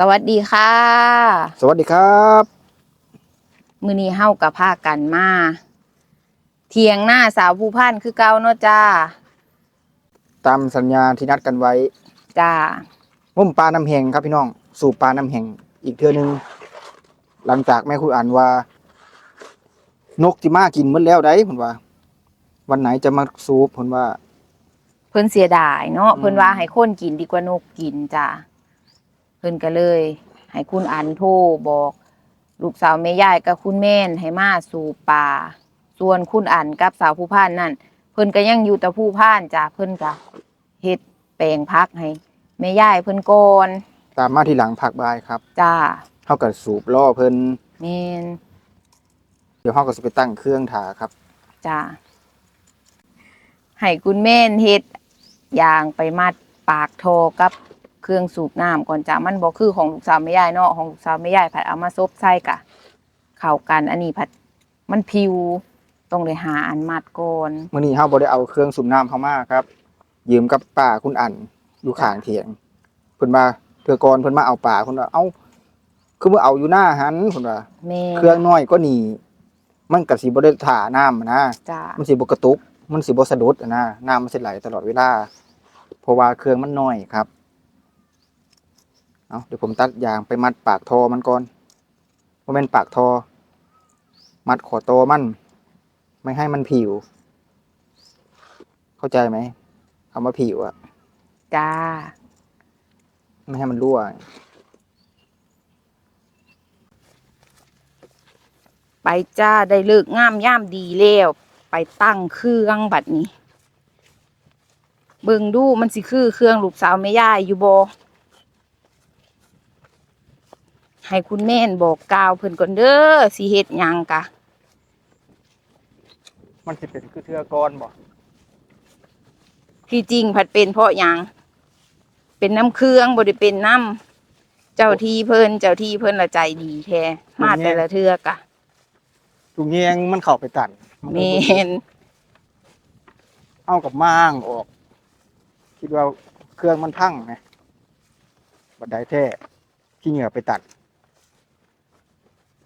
สวัสดีค่ะ สวัสดีครับ มือนี้เฮากับพากันมา เทียงหน้าสาวผู้พันคือเก่าเนาะจ้า ตามสัญญาที่นัดกันไว้จ้างมปลาน้ำแหงครับพี่น้อง สู่ปลาน้ำแหงอีกเทื่อนึง หลังจากแม่คุยอ่านว่า นกที่มากินหมดแล้วได้ผลว่า วันไหนจะมาสูบผลว่า เพิ่นเสียดายเนาะอืมเพิ่นว่าให้คนกินดีกว่านกกินจ้า เพิ่นก็เลย ให้คุณอันโทรบอก ลูกสาวแม่ยายกับคุณแม่นให้มาสู่ป่า ส่วนคุณอันกับสาวผู้พันนั่นเพิ่นก็ยังอยู่แต่ผู้พันจ้าเพิ่นก็เฮ็ดแปลงพักให้แม่ยายเพิ่นก่อนตามมาที่หลังผักบายครับจ้าเท่ากับสูบล่อเพิ่นแม่นเดี๋ยวเฮาก็สิไปตั้งเครื่องถาครับจ้าให้คุณแม่นเฮ็ดอย่างไปมัดปากโทกับ เครื่องสูบน้ำก่อนจ้ามันบ่คือของลูกสาวแม่ยายเนาะของลูกสาวแม่ยายผัดเอามาซบใส่กะเข้ากันอันนี้ผัดมันพิวต้องเลยหาอันมัดก่อนมื้อนี้เฮาบ่ได้เอาเครื่องสูบน้ำเข้ามาครับ ยืมกับป้าคุณอันอยู่ข้างเถียงเพิ่นมาเทื่อก่อนเพิ่นมาเอาป่าเพิ่นว่าเอ้าคือบ่เอาอยู่หน้าหันเพิ่นว่าแม่เครื่องน้อยก็หนีมันก็สิบ่ได้ถ่าน้ำนะจ้ามันสิบ่กระตุก มันสิบ่สะดุดอะนะน้ำมันสิไหลตลอดเวลาเพราะว่าเครื่องมันน้อยครับ เอาเดี๋ยวผมตัดยางไปมัดปากทอมันก่อนบ่แม่นปากทอ มัดขอโตอมัน ไม่ให้มันผิว เข้าใจไหมคำว่าผิวอะจ้า ไม่ให้มันรั่ว ไปจ้าได้เลิกงามย่ามดีแล้วไปตั้งเครื่องบัดนี้ เบิ่งดูมันสิคือเครื่องลูกสาวแม่ยายอยู่บ่ ให้คุณแม่นบอกกล่าวเพิ่นก่อนเด้อสิเฮ็ดหยังกะ มันสิเป็นคือเทือก้อนบ่ที่จริงผัดเป็นเพราะหยังเป็นน้ำเครื่องบ่ได้เป็นน้ำเจ้าที่เพิ่นเจ้าที่เพิ่นละใจดีแท้มาแต่ละเทือกะถุงแยงมันเข้าไปตันนแมก็บ่นเอากับม่างออก คิดว่าเครื่องมันพังไงบัดไดแท้ขี้เหงื่อไปตัด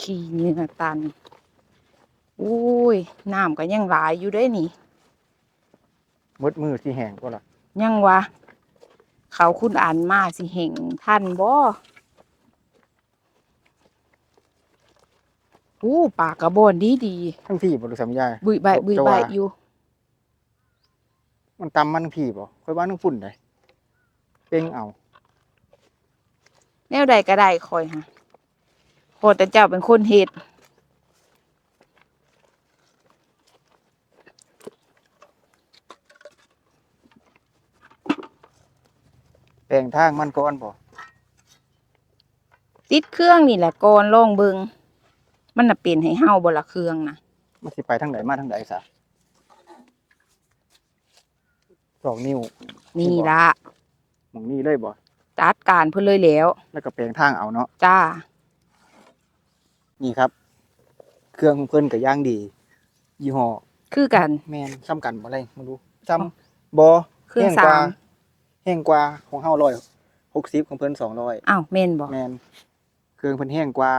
ขี้เหงื่อตันอุ้ยน้ำก็ยังหลายอยู่ได้นี่มดมือที่แห้งก็ล่ะยังวะเขาคุณอ่านมาสิเห็งท่านบ่อู้ปากกระบอนดีดีทั้งพี่บ่รู้สำยายๆบุยใบบุยจะใบว่าอยู่ มันตำมันทั้งพี่บ่ค่อยว่าทั้งฝุ่นได้เป้งเอา แนวใดก็ได้คอยฮะ โคแต่เจ้าเป็นคนเฮ็ดแปลงทางมันก่อนบ่ติดเครื่องนี่แหละก่อนลองเบิงมันน่ะเป็นให้เฮาบ่ละเครื่องนะมันสิไปทางไหนมาทางไหนซะสองนิ้วนี่ละหมองนี้เลยบ่จัดการเพิ่นเลยแล้ว แล้วก็แปลงทางเอาเนาะจ้า นี่ครับ เครื่องของเพิ่นก็ย่างดี ยี่ห้อคือกัน แม่นซ้ำกันบ่ไรไม่รู้ซ้อ๋อำบ่เครื่องแห้งกว่าสาม แห้งกว่าของเฮา160ของเพิ่น200อ้าวแม่นบ่แมนเครื่องเพิ่นแห้งกว่า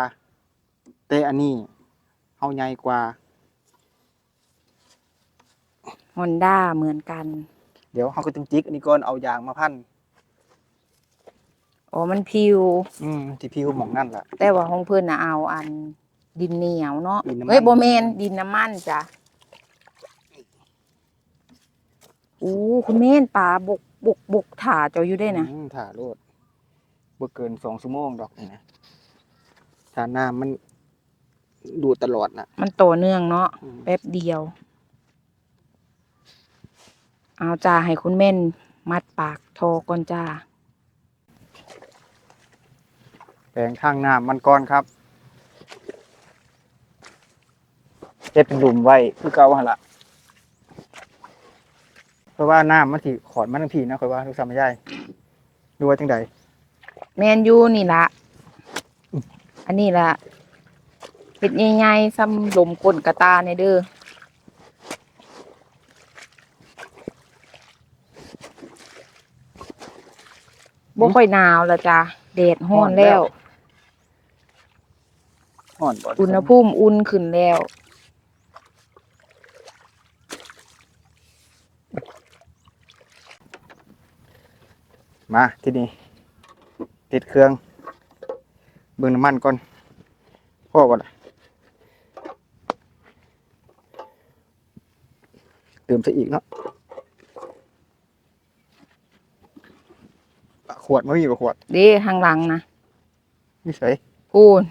แต่อันนี้เฮาใหญ่กว่า ฮอนด้าเหมือนกัน เดี๋ยวเฮาก็ต้องจิกอันนี้ก่อนเอายางมาพัน อ๋อมันพิว อืมที่พิวหม่องนั่นล่ะ แต่ว่าของเพิ่นน่ะเอาอันดินเหนียวเนาะดินน้ำมัน เฮ้ยบ่แม่นดินน้ำมันจ้ะอู้คุณแม่นปลาบกบกบกถ่าเจ้าอยู่ได้นะอืมถ่าโลดบ่เกิน2ชั่วโมงดอกนี่นะถ้าน้ำมันดูดตลอดน่ะมันต่อเนื่องเนาะอืมแป๊บเดียว เอาจ้าให้คุณแม่นมัดปากโทรก่อนจ้า แปลงทางหน้ำมันก่อนครับเฮ็ดเป็นหลุมไว้คือเก่าหั่นล่ะเพราะว่าน้ำมันสิขอดมันทั้งพี่นะค่อยว่าทุกสามยายดูว่าจังใด แมนยูนี่ละ อันนี้ละเป็ดใหญ่ๆซ้ำหลมก้นกระตาในเด้อบ่ค่อยหนาวแล้วจ้ะแดดร้อนแล้ว ฮ้อนบ่อุณหภูมิอุ่นขึ้นแล้วมาที่นี่ติดเครื่อง เบิ่งน้ำมันก่อนพ่อบ่ล่ะเติมซะอีกเนาะปะขวดไม่มีปะขวดเด้ข้างหลังนะนี่ใส่กูน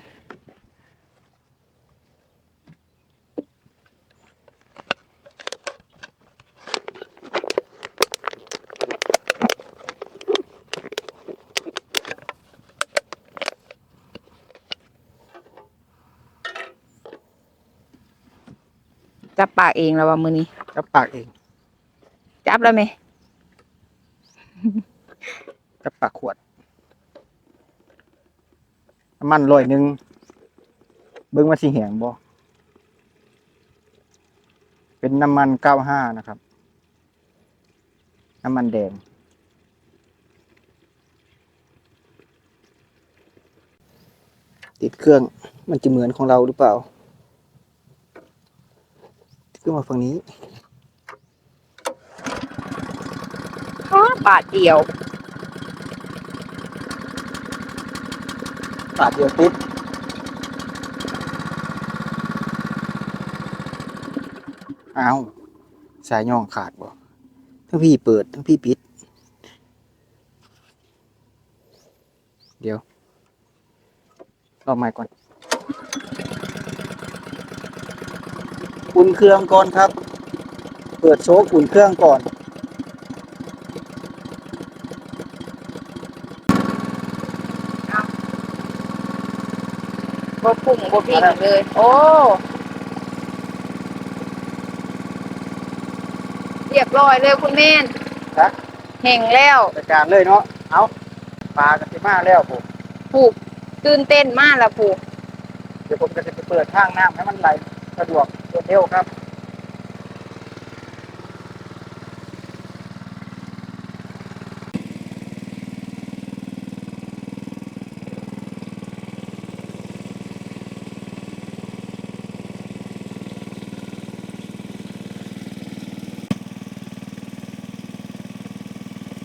จับปากเองแล้วว่ามือนี้ กับปากเอง จับแล้วไหมกับปากขวดน้ำมันร้อยหนึ่งเบิ่งว่าสิแหงบ่เป็นน้ำมันเก้าห้านะครับ น้ำมันแดง ติดเครื่องมันจะเหมือนของเราหรือเปล่า ขึ้นมาฝั่งนี้อ้าบาทเดียวปาดเดียวติดอ้าวสายย่องขาดบ่ทั้งพี่เปิดทั้งพี่ปิด เดี๋ยวรอบใหม่ก่อน อุ่นเครื่องก่อนครับ เปิดโชคอุ่นเครื่องก่อน บ่ปุ่งบ่พิงเลย โอ้เรียบร้อยเลยคุณแม่นครับแห่งแล้วจัดการเลยเนาะ เอาปลากันสิมาแล้วผมผูกตื่นเต้นมากละผูกเดี๋ยวผมจะไปเปิดทางน้ำให้มันไหลสะดวกรวดเร็วครับ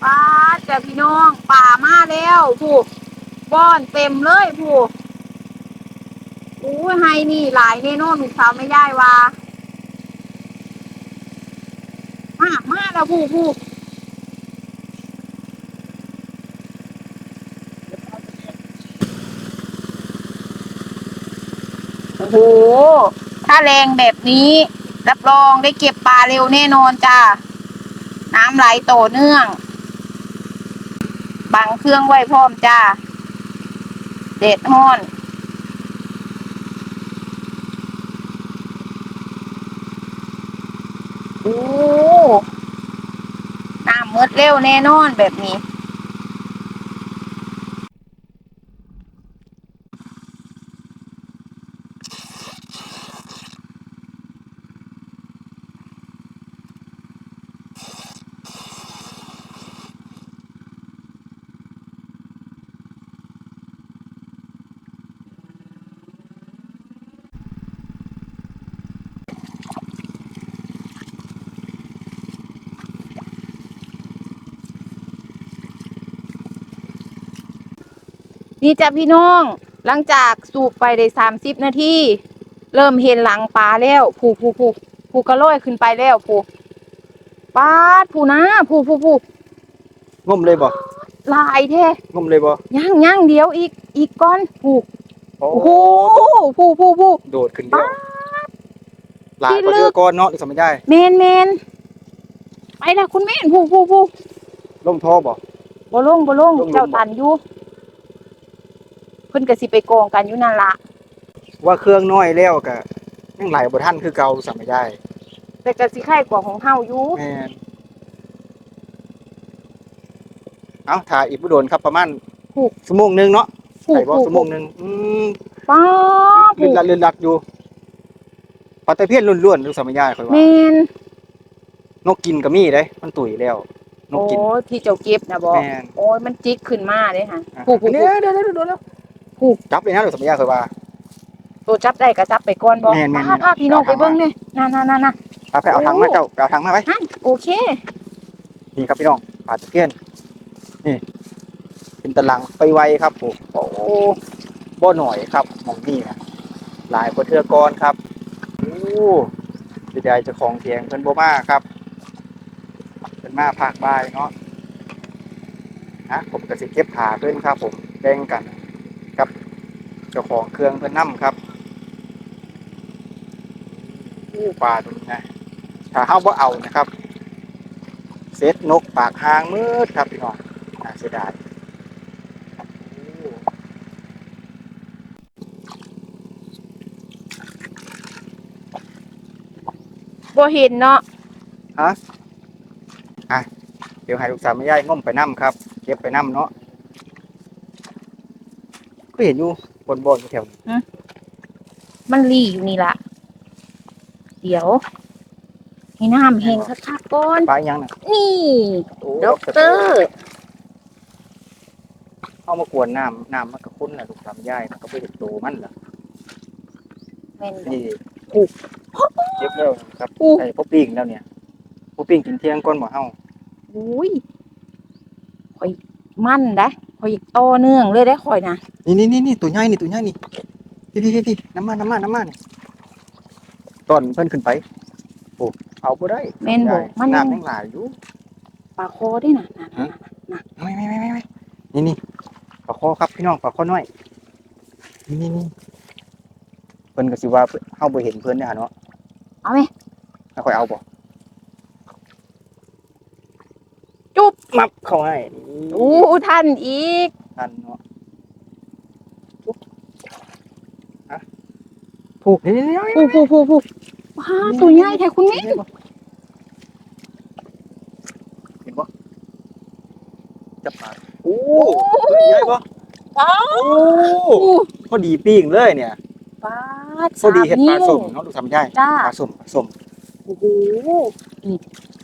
ป้าจ้ะพี่น้องป่ามาแล้วผูกบ้อนเต็มเลยผูก อู้ยไฮนี่หลายแน่นอนลูกสาวไม่ย่ายว่ามามาแล้วผูกผูกโอ้โห ถ้าแรงแบบนี้ รับรองได้เก็บปลาเร็วแน่นอนจ้า น้ำไหลต่อเนื่อง บังเครื่องไว้พร้อมจ้า เด็ดห้อน โอ้น้ำ มดเร็วแน่นอนแบบนี้ นี่จ้ะพี่น้อง หลังจากสูบไปได้สามสิบนาที เริ่มเห็นหลังปลาแล้ว ผูผูผูผูกระโลอยขึ้นไปแล้วผูปาดผูนะผูผูผูงมเลยบ่ลายแท้งมเลยบ่ย่างย่างเดียวอีก อีกก้อนผูโอ้โอ้โหผูผูผูโดดขึ้นเดียวหลายกว่าที่ลึเดืกอก่อนเนาะอีกสมัยได้แมนแมนไปแล้วคุณแม่นผูผูผูลงท่อบ่บ่ลงบ่ลงลงเจ้าตันอยู่ เพิ่นก็สิไปกองกันอยู่นั่นละว่าเครื่องน้อยแล้วก็ยังไหลบ่ทันคือเก่าสมัยได้แต่ก็สิไข่กว่าของเฮาอยู่แม่นเอาถ่ายอีกบ่โดนครับประมาณผูก ชั่วโมงหนึงเนาะผูใส่กบ่ผูกชั่วโมงหนึงอืมป้าลื่ผูนกลัดลื่นลัดอยู่ปลาตะเพียนล้วนๆดูสมัยได้ค่อยแมว่านนกกินก็มีเด้ มันตุ๋ยแล้ว นกกินโอ้ที่เจ้าเก็บนะบอกแม่น โอ้ยมันจิกขึ้นมาเลยค่ะอะผูกผูกเดี๋ยวเดี๋ยวเดี๋ยวเดี๋ยวเดี๋ยว ผูกจับเลยนะลูกสมัยยาเคยว่า ตัวจับได้ก็จับไปก่อนบอกแม่นแม่นพาพาพี่น้องไปเอาทางเบิ่งเนี่ยน่าน่าน่าน่าเอาไปเอาถังมาเจ้าไปเอาถังมาไว้ฮะโอเคนี่ครับพี่น้องปลาตะเพียนนี่เป็นตะลังไปไวครับผมโอ้บ่หน่อยครับหมองนี่นะหลายกว่าเทือกรครับโอ้เสียดายเจ้าของเสียงเพิ่นบ่มาครับเพิ่นมาภาคบ่ายเนาะฮะผมก็สิเก็บผ้าเพิ่นครับ ผมแบ่งกันกับ เจ้าของเครื่องเพิ่นนํครับโอ้ปลาตัวนี้นะถ้าเฮาบ่เอานะครับเซตนกปากหางมืดครับพี่น้องน่าเสียดายโอ้บ่เห็นเนาะเดี๋ยวให้ลูกสาวแม่ยายง่มไปนํครับ เก็บไปนํเนาะก็เห็นอยู่ บนบนแถวนี้มันรีอยู่นี่ล่ะเดี๋ยว ให้น้ำแห้งคักๆก่อน ปลาอีหยังน่ะนี่โอ้ด็อกเตอร์เอามากวนน้ำน้ำมันก็คุ้นแหละลูกสาวแม่ยายมันก็ไปเห็นโตมันล่ะแม่นบ่ นี่อู้เก็บแล้วครับอู้ไอ้พวกปิ้งแล้วเนี่ยพวกปิ้งกินเที่ยงก่อนบ่เฮาอุ้ยข่อยมั่นได้ ข่อยต่อเนื่องเลยได้ข่อยนะนี่นี่นี่นี่ตัวใหญ่นี่ตัวใหญ่นี่พี่พี่พี่พี่น้ำมันน้ำมันน้ำมันนี่ตอนเพิ่นขึ้นไปโอ้เอาบ่ได้แม่นบ่มันยังน้ำยังหลายอยู่ปลาคอได้น่ะน่ะฮะน่ะไม่ไม่ไม่ไม่ไม่นี่นี่ปลาคอครับพี่น้องปลาคอน้อยนี่นี่นี่เพิ่นก็สิว่าเฮาบ่เห็นเพิ่นเด้อเนาะเอาไหมถ้าค่อยเอาบ่ จุ๊บ มับเข้าให้อู้ท่านอีกทันเนาะปุ๊บฮะผูกนี่นี่นี่ผู้ผู้ผู้ผู้ว้าตัวใหญ่แท้คุณแม่เห็นบ่เห็นบ่จับปลาโอ้เฮ้ยใหญ่บ่ว้าโอ้พอดีปิ้งเลยเนี่ยปลาพอดีเห็ดปลานิ้วส้มเนาะดูทำได้จ้าปลาส้มปลาส้มโอ้โหนี่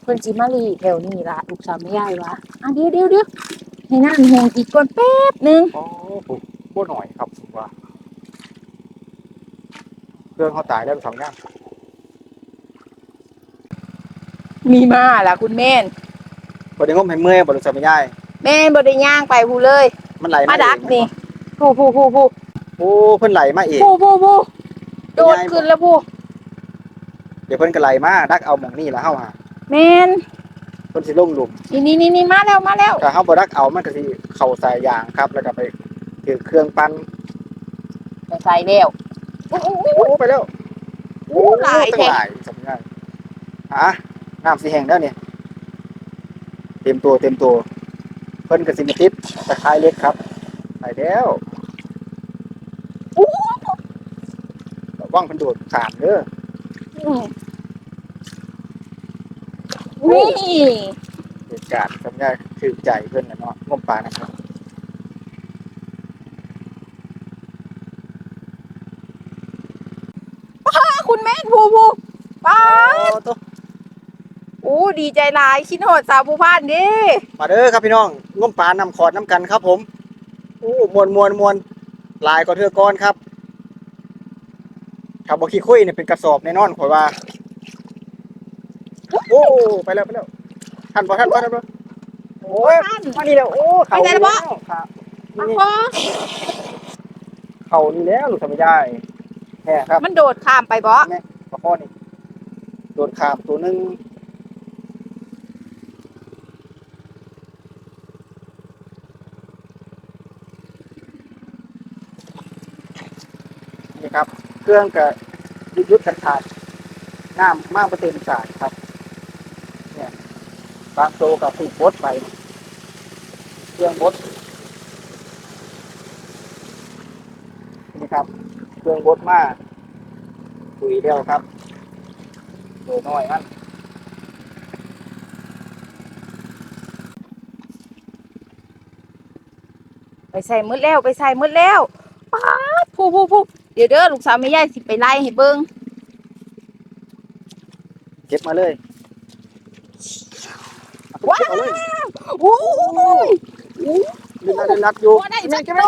เพิ่นจิมารีแถวนี้ล่ะลูกสาวไม่ใหญ่วะอะเดี๋ยวเดี๋ยวเดี๋ยวให้น้ำแห้งอีกก่อนแป๊บหนึงโอ้โหโคตรหน่อยครับผมว่าเครื่องเขาตายแล้วสองอย่างมีมาล่ะคุณแม่นพอได้งมให้เมื่อยบริษัทไม่ได้แม่นบ่ได้ย่างไปผู้เลย มันไหลมาดักเองนี่ผู้ผู้ผู้ผู้โอ้เพิ่นไหลมาเอง ผู้ผู้ผู้โดดขึ้นแล้วผู้เดี๋ยวเพิ่นก็ไหลมาดักเอาหมองนี่แล้วเฮาหา แม่นเพิ่นสิลงหลุมนี่นี่นี่นี่มาแล้วมาแล้วถ้าเฮาบ่ดักเอามันก็สิเข้าสายยางครับ แล้วก็ไปถือเครื่องปั้นไปใส่แล้วโอ้โหโอ้ไปแล้วโอ้หลายตั้แท้งหลายสำคัญฮะน้ำสิแห้งแล้วเนี่ยเต็มตัวเต็มตัวเพิ่นก็สิมาติดตะไคร้เล็กครับไปแล้วระวังเพิ่นโดดขามเด้ออืม นี่เหตุการณ์ทำได้ถือใจเพื่อนนะเนาะงมปลานะครับคุณแม่นผู้ผู้ป้าโอ้ตัวโอ้ดีใจหลายชิ้นโหดสาวผู้พานเด้มาเด้อครับพี่น้องงมปลานำขอดน้ำกันครับผมโอ้มวนมวนมวนลายก็เทือกก้อนครับถ้าบอกขี้คุยเนี่ยเป็นกระสอบแน่นอนข่อยว่าโอ้ไปแล้วไปแล้วท่านบ่ท่านบ่ท่านบ่โอ้ยท่านมานี่แล้วโอ้เขาไปไหนแล้วบ่ ครับปลานี่คอเขานี่แล้วลูกทำไม่ได้แค่ครับมันโดดข้ามไปบ่ปลาข้อนี่โดนขามตัวหนึงนี่ครับ เครื่องกับยุดยุดกันขาดน้ำมากประเต็มสายครับเนี่ย บางโตวกับถูกบดไป เครื่องบดนี่ครับ เครื่องบดมาคุยเดียวครับตัวน้อยมันไปใส่มืดแล้วไปใส่มืดแล้วป้าดผู้ผู้ผู้เดี๋ยวเด้อลูกสาวไม่ใหญ่สิไปไล่ให้เบิ่งเก็บมาเลย ว้าวเอาเลยโอ้ยเล่นรัดเล่นรัดอยู่บ่ได้จักแม่โต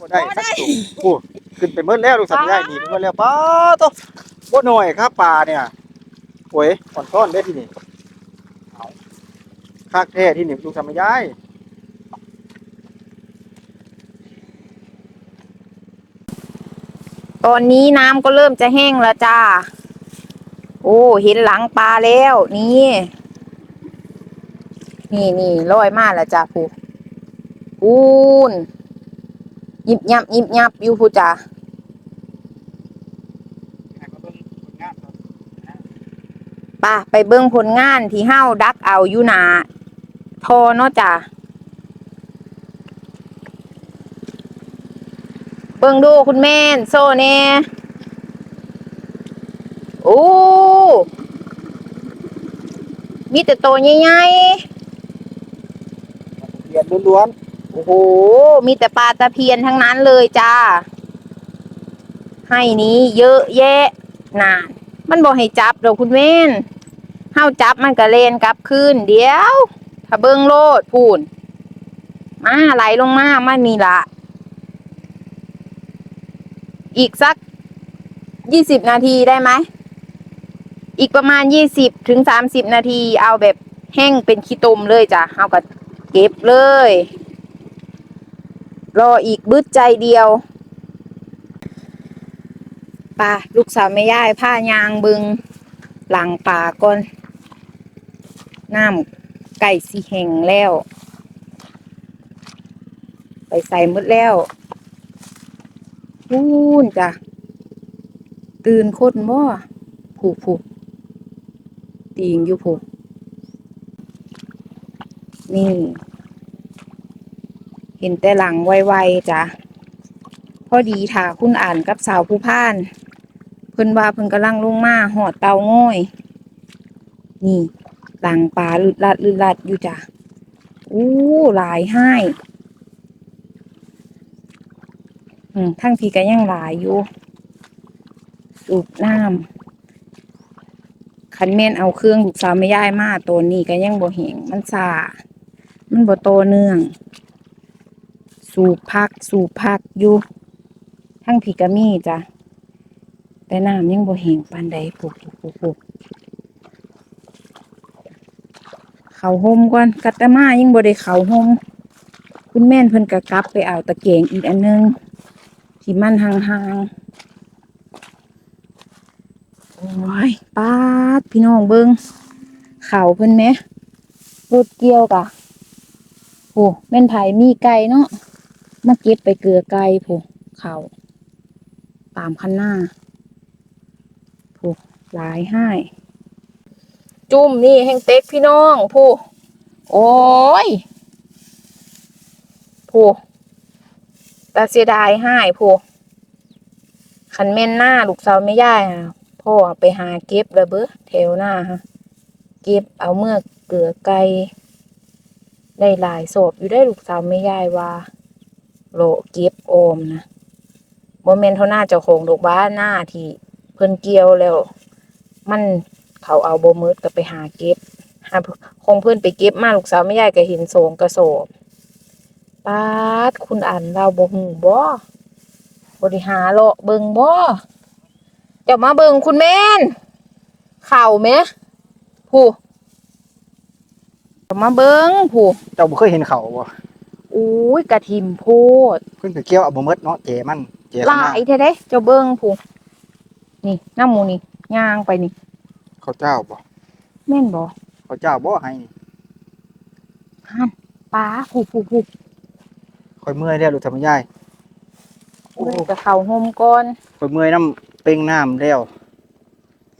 บ่ได้บ่สัได้กตัวโอ้ขึ้นไปเมื่อแล้วลูกสัตว์ได้หนีไปเมื่อแล้วป้าตัวบ่หน่อยครับปลาเนี่ยโอ้ยอ่อนต้อนได้ที่นี่เอาคากแท้ที่นี่ลูกสัตว์ไม่ย้ายตอนนี้น้ำก็เริ่มจะแห้งแล้วจ้า โอ้ เห็นหลังปลาแล้ว นี่ นี่นี่ลอยมาแล้วจ้าผู้ปูนยิบยับยิบยับอยู่ผู้จ้าป่ะไปเบิ่งผลงานที่เฮ้าดักเอาอยู่นาทอเนาะจ้าเบิ่งดูคุณแม่นโซเน่โอ้มีแต่โตใหญ่ๆ เรียนล้วนโอ้โห มีแต่ปลาตะเพียนทั้งนั้นเลยจ้า ให้นี้เยอะแยะนานมันบอกให้จับเดอกคุณเว้นเฮาจับมันก็เลนกลับคืนเดี๋ยว ถ้าเบิ่งโลดพูนมาไหลลงมามันมีละ อีกสักยี่สิบนาทีได้ไหม อีกประมาณยี่สิบถึงสามสิบนาทีเอาแบบแห้งเป็นขี้ตุ่มเลยจ้ะเอาก็ เก็บเลย รออีกบึดใจเดียวป่าลูกสาวไม่ย่ายผ้ายางบึง หลังป่าก่อนน้ำไก่สีแห้งแล้ว ไปใส่หมดแล้วพูนจ้ะ ตื่นคนบ่ผูกผูกตีงอยู่ผูก นี่ เห็นแต่หลังไวๆจ้ะพอดีถ้าคุณอ่านกับสาวผู้พาน เพิ่นว่าเพิ่นกำลังลงมาหอดเตาง่อย นี่หลังปลาลึดลัดลึดลัดอยู่จ้ะอู้หลายให้ทั้งพี่ก็ยังหลายอยู่สูบน้ำคันแม่นเอาเครื่องลูกสาวไม่ย่ายมาตัวนี้ก็ยังบ่เห็งมันซา มันบ่โตเนื่อง สูบพัก สูบพักอยู่ทั้งผีกะมีจ้ะแต่น้ำยังบ่เห็งปานใดปุกปุกปุกปุกเขาห่มก่อนกัตมายังบ่ได้เขาห่มคุณแม่นเพิ่นกะกลับไปเอาตะเกียงอีกอันนึงที่มันห่างๆโอ้ยป้าดพี่น้องเบิงเขาเพิ่นไหมรถเกี่ยวกะ โอ้แม่นไผ่มีไก่เนาะมาเก็บไปเกลือไก่ผู้เขาตามคันหน้าผู้หลายให้จุ่มนี่แห้งเต็กพี่น้องผู้โอ้ยผู้ต่เสียดายให้ผู้คันแม่นหน้าลูกสาวไม่ย่ายอะพ่อไปหาเก็บระเบ้อแถวหน้าฮะเก็บเอาเมื่อเกลือไก่ ได้หลายโสบอยู่ได้ลูกสาวไม่ยายว่าโลเก็บโอมนะโมเมนเท่าหน้าเจ้าของดอกบ้านหน้าที่เพิ่นเกี่ยวแล้ว มันเขาเอาโบมืดก็ไปหาเก็บหาคงเพิ่อนไปเก็บมาลูกสาวไม่ยายก็เห็นโสงกระโสบปาดคุณอ่านเราบ่หูบ่บริหาเลาะเบิงบ่เดี๋ยวมาเบิงคุณแม่นเข่าไหมผู้ เดี๋ยวมาเบิงผู้ๆเจ้าบ่เคยเห็นเขาบ่อุ้ยกระทิมโพดเพิ่นก็เกี่ยวเอาบ่หมดเนาะเจมันเจหข้างหลาน้ายเท่เด้เจ้าเบิ้งผู้นี่น้ำหมูนี่ย่างไปนี่เขาเจ้าบ่แม่นบ่เขาเจ้าบ่ให้นี่ปลาผู้ผู้ผู้ค่อยเมื่อยแล้วลูกทำไม่ได้โอ้เบิ่งจะเข่าห่มก่อนค่อยเมื่อยน้ำเป่งน้ำแล้ว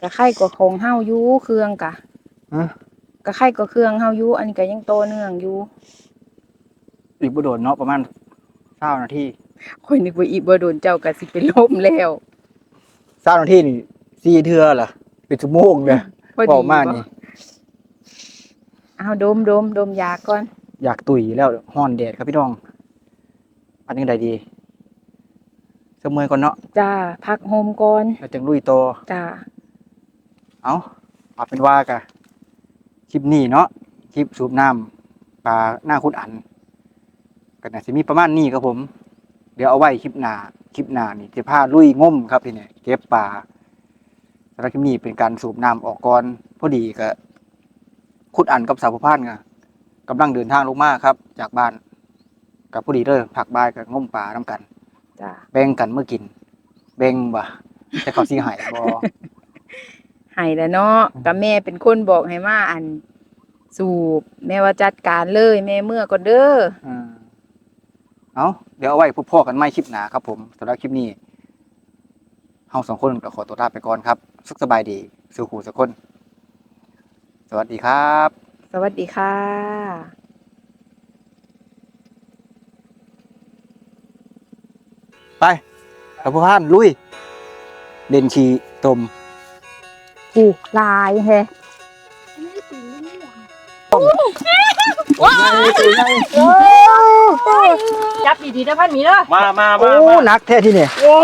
กะไข่ก็ของเฮาอยู่เครื่องกะฮะ กะไข่ก็เครื่องเฮาอยู่อันนี้ก็ยังโตเนื่องอยู่อีกบ่โดนเนาะประมาณ20นาทีข่อยนึกว่าอีบ่โดนเจ้าก็สิเป็นลมแล้ว20นาทีนี่สี่เทื่อล่ะเป็นชั่วโมงเด้อพอดีเว้ามานี่เอาดมดมดมยาก่อน อยากตุ๋ยแล้วฮ้อนแดดครับพี่น้อง อันนี้ได้ดีเสมอก่อนเนาะจ้าพักโฮมก่อนแล้วจังลุยต่อจ้าเอาเอาเป็นว่ากะค ลิปนี้เนาะคลิปสูบน้ำปลาหน้าคุณอันก็น่าจะมีประมาณนี้ครับผม เดี๋ยวเอาไว้คลิปหน้าคลิปหน้านี่จะพาลุยงมครับพี่เนี่ยเก็บปลาสำหรับคลิปนี้เป็นการสูบน้ำออกก่อนพอดีก็คุณอันกับสาวผู้พานก็กำลังเดินทางลงมาครับ จากบ้านกับพอดีเลยผักบายกับงมปลาน้ำกันจ้ะแบ่งกันเมื่อกิน แบ่งบ่แต่เขาสิใหายบ่ ให้แล้วเนาะก็แม่เป็นคนบอกให้มาอันสูบ แม่ว่าจัดการเลย แม่เมื่อก่อนเด้ออืมเอาเดี๋ยวเอาไว้พบพ่อกันไม่คลิปหนาครับผมสำหรับคลิปนี้เฮาสองคนก็ขอตัวลาไปก่อนครับ สุขสบายดีสู่หูสักคน สวัสดีครับ สวัสดีค่ะไปกับผู้พานลุย เด่นชีตมผู กลายแฮะจับดีๆนะพันหมีเด้อมามาโอ้มามาหนักแท้ที่นี่โอ้